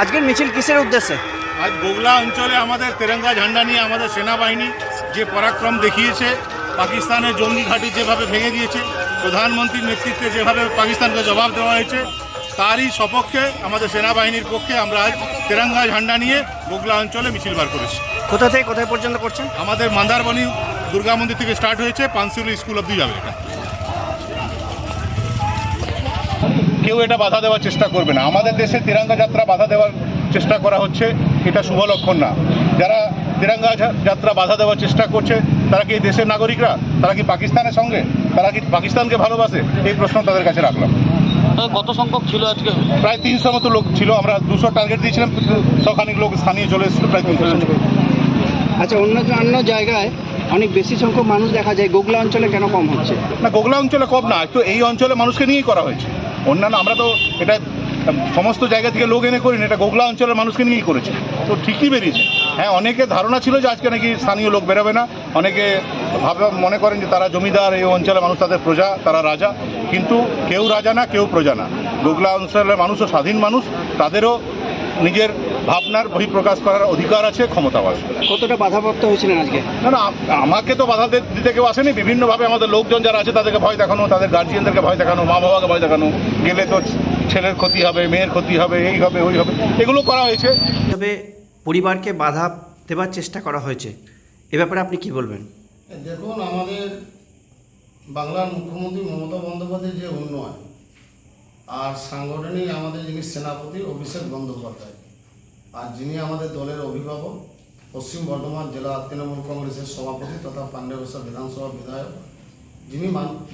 আজকের মিছিল কিসের উদ্দেশ্যে? আজ গোগলা অঞ্চলে আমাদের তেরঙ্গা ঝান্ডা নিয়ে আমাদের সেনাবাহিনী যে পরাক্রম দেখিয়েছে পাকিস্তানের জঙ্গি ঘাঁটি যেভাবে ভেঙে দিয়েছে প্রধানমন্ত্রীর নেতৃত্বে যেভাবে পাকিস্তানকে জবাব দেওয়া হয়েছে তারই সপক্ষে আমাদের সেনাবাহিনীর পক্ষে আমরা আজ তেরঙ্গা ঝান্ডা নিয়ে গোগলা অঞ্চলে মিছিল বার করেছি। কোথা থেকে কোথায় পর্যন্ত করছেন? আমাদের মান্দারবনি দুর্গা মন্দির থেকে স্টার্ট হয়েছে পানসিউলি স্কুল অব্দি যাবে। এটা কেউ এটা বাধা দেওয়ার চেষ্টা করবে না। আমাদের দেশে তিরঙ্গা যাত্রা বাধা দেওয়ার চেষ্টা করা হচ্ছে এটা শুভ লক্ষণ না। যারা তিরঙ্গা যাত্রা বাধা দেওয়ার চেষ্টা করছে তারা কি এই দেশের নাগরিকরা? তারা কি পাকিস্তানের সঙ্গে? তারা কি পাকিস্তানকে ভালোবাসে? এই প্রশ্ন তাদের কাছে রাখলাম। কত সংখ্যক ছিল আজকে? প্রায় তিনশো মতো লোক ছিল আমরা দুশো টার্গেট দিয়েছিলাম কিন্তু শখানিক লোক স্থানীয় চলে এসেছিল প্রায় তিনশো আচ্ছা অন্য অন্য জায়গায় অনেক বেশি সংখ্যক মানুষ দেখা যায় গোগলা অঞ্চলে কেন কম হচ্ছে? না গোগলা অঞ্চলে কম না তো এই অঞ্চলে মানুষকে নিয়েই করা হয়েছে। অন্যান্য আমরা তো এটা সমস্ত জায়গা থেকে লোক এনে করিনি, এটা গোগলা অঞ্চলের মানুষকে নিয়েই করেছে। তো ঠিকই বেরিয়েছে। হ্যাঁ অনেকে ধারণা ছিল যে আজকে নাকি স্থানীয় লোক বেরোবে না, অনেকে ভাবে মনে করেন যে তারা জমিদার এই অঞ্চলের মানুষ, তাদের প্রজা, তারা রাজা। কিন্তু কেউ রাজা না, কেউ প্রজা না। গোগলা অঞ্চলের মানুষও স্বাধীন মানুষ, তাদেরও নিজের ভাবনার বহিঃপ্রকাশ করার অধিকার আছে ক্ষমতাও আছে। কতটা বাধাপ্রাপ্ত হয়েছিলেন আজকে? না না আমাকে তো বাধা দে- দিতে কেউ আসেনি। বিভিন্নভাবে আমাদের লোকজন যারা আছে তাদেরকে ভয় দেখানো তাদের গার্জিয়ানদেরকে ভয় দেখানো মা বাবাকে ভয় দেখানো গেলে তো ছেলের ক্ষতি হবে মেয়ের ক্ষতি হবে এই হবে ওই হবে এগুলো করা হয়েছে। তবে পরিবারকে বাধা দেওয়ার চেষ্টা করা হয়েছে। এ ব্যাপারে আপনি কি বলবেন? দেখুন আমাদের বাংলার মুখ্যমন্ত্রী মমতা বন্দ্যোপাধ্যায়ের যে উন্নয়ন আর সাংগঠনিক আমাদের যিনি সেনাপতি, অভিষেক বন্দ্যোপাধ্যায়। আর যিনি আমাদের দলের অভিভাবক, পশ্চিম বর্ধমান জেলা তৃণমূল কংগ্রেসের সভাপতি তথা পাণ্ডবেশ্বর বিধানসভা বিধায়ক, যিনি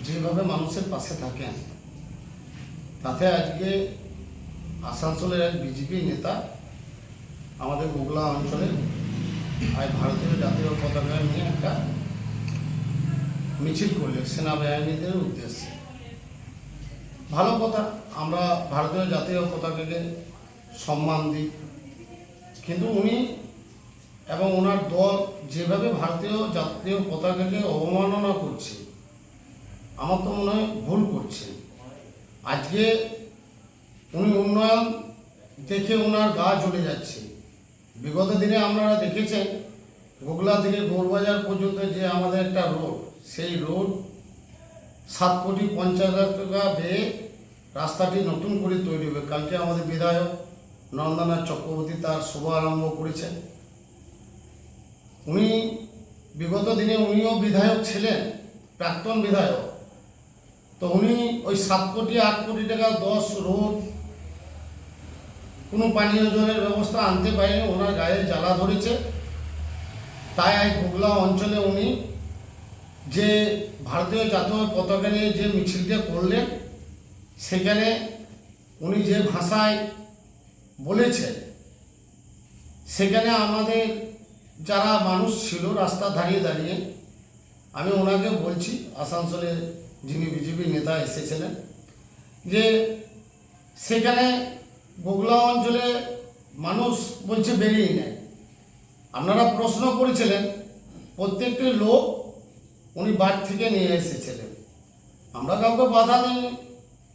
যেভাবে মানুষের পাশে থাকেন, তাতে আজকে আসানসোলের এক বিজেপি নেতা আমাদের গোগলা অঞ্চলে আর ভারতীয় জাতীয় পতাকা নিয়ে একটা মিছিল করলে সেনাবাহিনীদের উদ্দেশ্যে। ভালো কথা, আমরা ভারতীয় জাতীয় পতাকাকে সম্মান দিই। কিন্তু উনি এবং ওনার দল যেভাবে ভারতীয় জাতীয় পতাকাকে অবমাননা করছে, আমার তো মনে হয় ভুল করছে। আজকে উনি উন্নয়ন দেখে ওনার গা জ্বলে যাচ্ছে। বিগত দিনে আপনারা দেখেছেন গোগলা থেকে গৌরবাজার পর্যন্ত যে আমাদের একটা রোড, সেই রোড সাত কোটি পঞ্চাশ হাজার টাকা ব্যয়ে রাস্তাটি নতুন করে তৈরি হবে। কালকে আমাদের বিধায়ক নন্দনাথ চক্রবর্তী তার শুভ আরম্ভ করেছেন। উনি বিগত দিনে উনিও বিধায়ক ছিলেন, প্রাক্তন বিধায়ক। তো উনি ওই সাত কোটি, আট কোটি টাকা দশ রোড কোনো পানীয় জলের ব্যবস্থা আনতে পারেনি, ওনার গায়ে জ্বালা ধরেছে। তাই হুগলা অঞ্চলে উনি যে ভারতীয় জাতীয় পতাকা নিয়ে যে মিছিলটা করলেন, সেখানে উনি যে ভাষায় বলেছেন, সেখানে আমাদের যারা মানুষ ছিল রাস্তা দাঁড়িয়ে দাঁড়িয়ে, আমি ওনাকে বলছি, আসানসোলে যিনি বিজেপি নেতা এসেছিলেন, যে সেখানে গোগলা অঞ্চলে মানুষ বলছে বেরিয়ে নেয়। আপনারা প্রশ্ন করেছিলেন, প্রত্যেকটি লোক উনি বাড়ি থেকে নিয়ে এসেছিলেন। আমরা কাউকে বাধা দিইনি।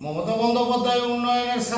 মমতা বন্দ্যোপাধ্যায় উন্নয়নের সাথে